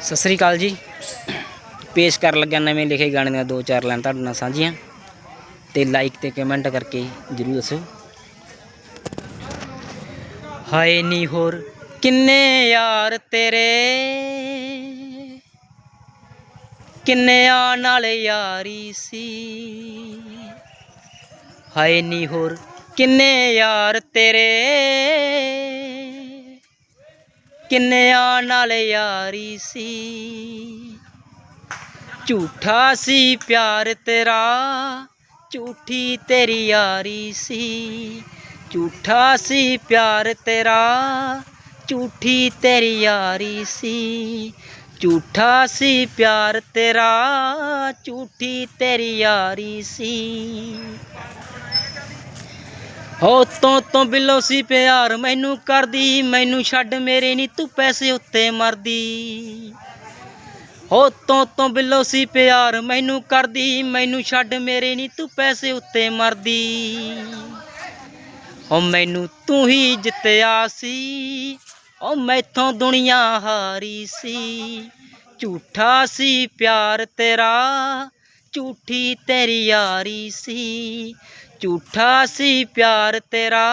ਸਤਿ ਸ੍ਰੀ ਅਕਾਲ ਜੀ। ਪੇਸ਼ ਕਰਨ ਲੱਗਿਆ ਨਵੇਂ ਲਿਖੇ ਗਾਣੇ ਦੀਆਂ ਦੋ ਚਾਰ ਲਾਈਨ ਤੁਹਾਡੇ ਨਾਲ ਸਾਂਝੀਆਂ। ਤੇ ਲਾਈਕ ਤੇ ਕਮੈਂਟ ਕਰਕੇ ਜਰੂਰ ਦੱਸਿਓ। ਹਾਏ ਨੀ ਹੋਰ ਕਿੰਨੇ ਯਾਰ ਤੇਰੇ। ਕਿੰਨਿਆਂ ਨਾਲ ਯਾਰੀ ਸੀ। ਹਾਏ ਨੀ ਹੋਰ ਕਿੰਨੇ ਯਾਰ ਤੇਰੇ। ਕਿੰਨਿਆਂ ਨਾਲ ਯਾਰੀ ਸੀ ਝੂਠਾ ਸੀ ਪਿਆਰ ਤੇਰਾ ਝੂਠੀ ਤੇਰੀ ਯਾਰੀ ਸੀ ਝੂਠਾ ਸੀ ਪਿਆਰ ਤੇਰਾ ਝੂਠੀ ਤੇਰੀ ਯਾਰੀ ਸੀ ਝੂਠਾ ਸੀ ਪਿਆਰ ਤੇਰਾ ਝੂਠੀ ਤੇਰੀ ਯਾਰੀ ਸੀ ਹੋ ਤੋਂ ਤੋਂ ਬਿੱਲੋ ਸੀ ਪਿਆਰ, ਮੈਨੂੰ ਕਰਦੀ, ਮੈਨੂੰ ਛੱਡ ਮੇਰੇ ਨਹੀਂ ਤੂੰ ਪੈਸੇ ਉੱਤੇ ਮਰਦੀ। ਹੋ ਤੋਂ ਤੋਂ ਬਿੱਲੋ ਸੀ ਪਿਆਰ, ਮੈਨੂੰ ਕਰਦੀ, ਮੈਨੂੰ ਛੱਡ ਮੇਰੇ ਨਹੀਂ ਤੂੰ ਪੈਸੇ ਉੱਤੇ ਮਰਦੀ। ਓ ਮੈਨੂੰ ਤੂੰ ਹੀ ਜਿੱਤਿਆ ਸੀ ਉਹ ਮੈਥੋਂ ਦੁਨੀਆ ਹਾਰੀ ਸੀ। ਝੂਠਾ ਸੀ ਪਿਆਰ ਤੇਰਾ, ਝੂਠੀ ਤੇਰੀ ਯਾਰੀ ਸੀ। ਝੂਠਾ ਸੀ ਪਿਆਰ ਤੇਰਾ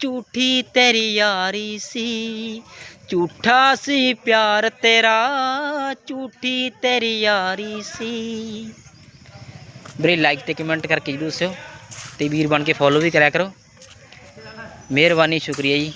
ਝੂਠੀ ਤੇਰੀ ਯਾਰੀ ਸੀ ਝੂਠਾ ਸੀ ਪਿਆਰ ਤੇਰਾ ਝੂਠੀ ਤੇਰੀ ਯਾਰੀ ਸੀ ਵੀਰੇ ਲਾਈਕ ਤੇ ਕਮੈਂਟ ਕਰਕੇ ਜਰੂਰ ਦੱਸਿਓ ਤੇ ਵੀਰ ਬਣ ਕੇ ਫੋਲੋ ਵੀ ਕਰਿਆ ਕਰੋ ਮਿਹਰਬਾਨੀ ਸ਼ੁਕਰੀਆ ਜੀ